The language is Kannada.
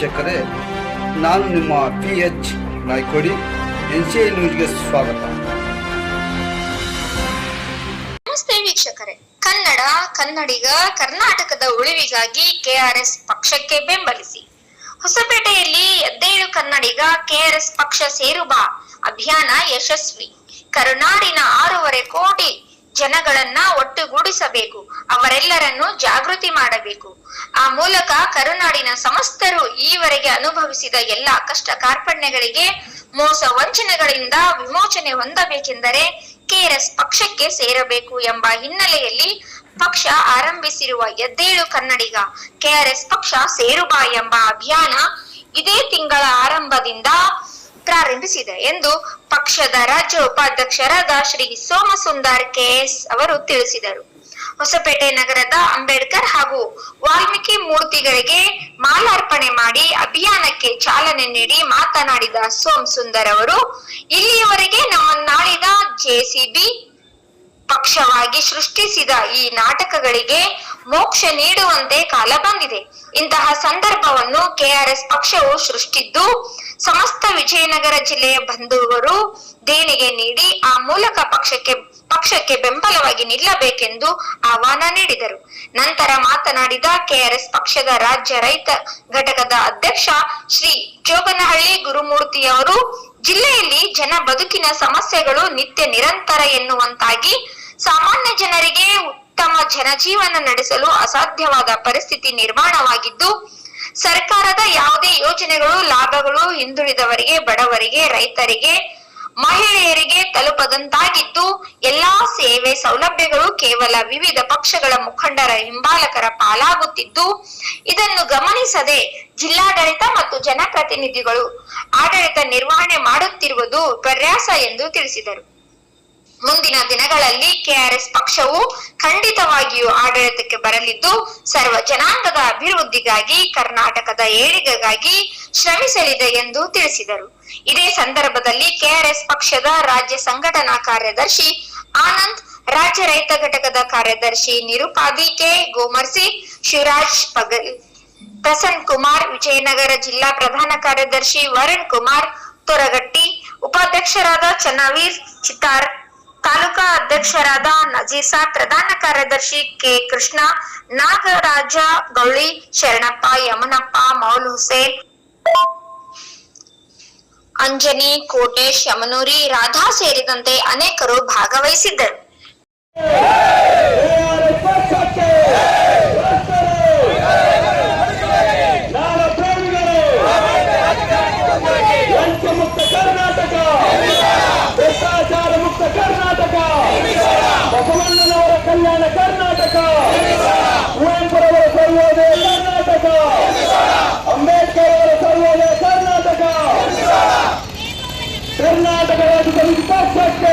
ವೀಕ್ಷಕರೇ, ನಾನು ನಿಮ್ಮ P H Naykodi, N C I ನ್ಯೂಸ್ಗೆ ಸ್ವಾಗತ. ನಮಸ್ತೆ ವೀಕ್ಷಕರೇ. ಕನ್ನಡ, ಕನ್ನಡಿಗ, ಕರ್ನಾಟಕದ ಉಳಿವಿಗಾಗಿ ಕೆಆರ್ಎಸ್ ಪಕ್ಷಕ್ಕೆ ಬೆಂಬಲಿಸಿ. ಹೊಸಪೇಟೆಯಲ್ಲಿ ಎದ್ದೇಳು ಕನ್ನಡಿಗ ಕೆಆರ್ಎಸ್ ಪಕ್ಷ ಸೇರು ಬಾ ಅಭಿಯಾನ ಯಶಸ್ವಿ. ಕರುನಾಡಿನ ಆರೂವರೆ ಕೋಟಿ ಜನಗಳನ್ನ ಒಟ್ಟುಗೂಡಿಸಬೇಕು, ಅವರೆಲ್ಲರನ್ನು ಜಾಗೃತಿ ಮಾಡಬೇಕು. ಆ ಮೂಲಕ ಕರುನಾಡಿನ ಸಮಸ್ತರು ಈವರೆಗೆ ಅನುಭವಿಸಿದ ಎಲ್ಲ ಕಷ್ಟ ಕಾರ್ಪಣ್ಯಗಳಿಗೆ ಮೋಸ ವಂಚನೆಗಳಿಂದ ವಿಮೋಚನೆ ಹೊಂದಬೇಕೆಂದರೆ ಕೆಆರ್ಎಸ್ ಪಕ್ಷಕ್ಕೆ ಸೇರಬೇಕು ಎಂಬ ಹಿನ್ನೆಲೆಯಲ್ಲಿ ಪಕ್ಷ ಆರಂಭಿಸಿರುವ ಎದ್ದೇಳು ಕನ್ನಡಿಗ ಕೆಆರ್ಎಸ್ ಪಕ್ಷ ಸೇರುಬಾ ಎಂಬ ಅಭಿಯಾನ ಇದೇ ತಿಂಗಳ ಆರಂಭದಿಂದ ಪ್ರಾರಂಭಿಸಿದೆ ಎಂದು ಪಕ್ಷದ ರಾಜ್ಯ ಉಪಾಧ್ಯಕ್ಷರಾದ ಶ್ರೀ ಸೋಮಸುಂದರ್ ಕೆಎಸ್ ಅವರು ತಿಳಿಸಿದರು. ಹೊಸಪೇಟೆ ನಗರದ ಅಂಬೇಡ್ಕರ್ ಹಾಗೂ ವಾಲ್ಮೀಕಿ ಮೂರ್ತಿಗಳಿಗೆ ಮಾಲಾರ್ಪಣೆ ಮಾಡಿ ಅಭಿಯಾನಕ್ಕೆ ಚಾಲನೆ ನೀಡಿ ಮಾತನಾಡಿದ ಸೋಮ್ ಸುಂದರ್ ಅವರು, ಇಲ್ಲಿಯವರೆಗೆ ನಮ್ಮನ್ನಾಳಿದ ಜೆಸಿಬಿ ಪಕ್ಷವಾಗಿ ಸೃಷ್ಟಿಸಿದ ಈ ನಾಟಕಗಳಿಗೆ ಮೋಕ್ಷ ನೀಡುವಂತೆ ಕಾಲ ಬಂದಿದೆ. ಇಂತಹ ಸಂದರ್ಭವನ್ನು ಕೆಆರ್ಎಸ್ ಪಕ್ಷವು ಸೃಷ್ಟಿದ್ದು ಸಮಸ್ತ ವಿಜಯನಗರ ಜಿಲ್ಲೆಯ ಬಂಧುವರು ದೇಣಿಗೆ ನೀಡಿ ಆ ಮೂಲಕ ಪಕ್ಷಕ್ಕೆ ಪಕ್ಷಕ್ಕೆ ಬೆಂಬಲವಾಗಿ ನಿಲ್ಲಬೇಕೆಂದು ಆಹ್ವಾನ ನೀಡಿದರು. ನಂತರ ಮಾತನಾಡಿದ ಕೆಆರ್ಎಸ್ ಪಕ್ಷದ ರಾಜ್ಯ ರೈತ ಘಟಕದ ಅಧ್ಯಕ್ಷ ಶ್ರೀ ಜೋಗನಹಳ್ಳಿ ಗುರುಮೂರ್ತಿಯವರು ಜಿಲ್ಲೆಯಲ್ಲಿ ಜನ ಬದುಕಿನ ಸಮಸ್ಯೆಗಳು ನಿತ್ಯ ನಿರಂತರ ಎನ್ನುವಂತಾಗಿ ಸಾಮಾನ್ಯ ಜನರಿಗೆ ಉತ್ತಮ ಜನಜೀವನ ನಡೆಸಲು ಅಸಾಧ್ಯವಾದ ಪರಿಸ್ಥಿತಿ ನಿರ್ಮಾಣವಾಗಿದ್ದು ಸರ್ಕಾರದ ಯಾವುದೇ ಯೋಜನೆಗಳು, ಲಾಭಗಳು ಹಿಂದುಳಿದವರಿಗೆ, ಬಡವರಿಗೆ, ರೈತರಿಗೆ, ಮಹಿಳೆಯರಿಗೆ ತಲುಪದಂತಾಗಿದ್ದು, ಎಲ್ಲಾ ಸೇವೆ ಸೌಲಭ್ಯಗಳು ಕೇವಲ ವಿವಿಧ ಪಕ್ಷಗಳ ಮುಖಂಡರ ಹಿಂಬಾಲಕರ ಪಾಲಾಗುತ್ತಿದ್ದು, ಇದನ್ನು ಗಮನಿಸದೆ ಜಿಲ್ಲಾಡಳಿತ ಮತ್ತು ಜನಪ್ರತಿನಿಧಿಗಳು ಆಡಳಿತ ನಿರ್ವಹಣೆ ಮಾಡುತ್ತಿರುವುದು ಪರ್ಯಾಸ ಎಂದು ತಿಳಿಸಿದರು. ಮುಂದಿನ ದಿನಗಳಲ್ಲಿ ಕೆಆರ್ಎಸ್ ಪಕ್ಷವು ಖಂಡಿತವಾಗಿಯೂ ಆಡಳಿತಕ್ಕೆ ಬರಲಿದ್ದು, ಸರ್ವ ಜನಾಂಗದ ಅಭಿವೃದ್ಧಿಗಾಗಿ, ಕರ್ನಾಟಕದ ಏಳಿಗೆಗಾಗಿ ಶ್ರಮಿಸಲಿದೆ ಎಂದು ತಿಳಿಸಿದರು. ಇದೇ ಸಂದರ್ಭದಲ್ಲಿ ಕೆಆರ್ಎಸ್ ಪಕ್ಷದ ರಾಜ್ಯ ಸಂಘಟನಾ ಕಾರ್ಯದರ್ಶಿ ಆನಂದ್, ರಾಜ್ಯ ರೈತ ಘಟಕದ ಕಾರ್ಯದರ್ಶಿ ನಿರುಪಾದಿ ಕೆ. ಗೋಮರ್ಸಿ, ಶಿವರಾಜ್ ಪಗಲ್ ಪ್ರಸನ್ ಕುಮಾರ್, ವಿಜಯನಗರ ಜಿಲ್ಲಾ ಪ್ರಧಾನ ಕಾರ್ಯದರ್ಶಿ ವರುಣ್ ಕುಮಾರ್, ತೊರಗಟ್ಟಿ, ಉಪಾಧ್ಯಕ್ಷರಾದ ಚನ್ನವೀರ್ ಚಿತ್ತಾರ್ ತಾಲೂಕಾ ಅಧ್ಯಕ್ಷರಾದ ನಜೀರ್ ಸಾಬ್, ಪ್ರಧಾನ ಕಾರ್ಯದರ್ಶಿ ಕೆ ಕೃಷ್ಣ, ನಾಗರಾಜ ಗೌಳಿ, ಶರಣಪ್ಪ, ಯಮನಪ್ಪ, ಮೌಲ್ ಹುಸೇನ್, ಅಂಜನಿ, ಕೋಟೇಶ್, ಯಮನೂರಿ, ರಾಧಾ ಸೇರಿದಂತೆ ಅನೇಕರು ಭಾಗವಹಿಸಿದ್ದರು. ಕರ್ನಾಟಕ ರಾಜ್ಯದಲ್ಲಿ ಪಕ್ಷಕ್ಕೆ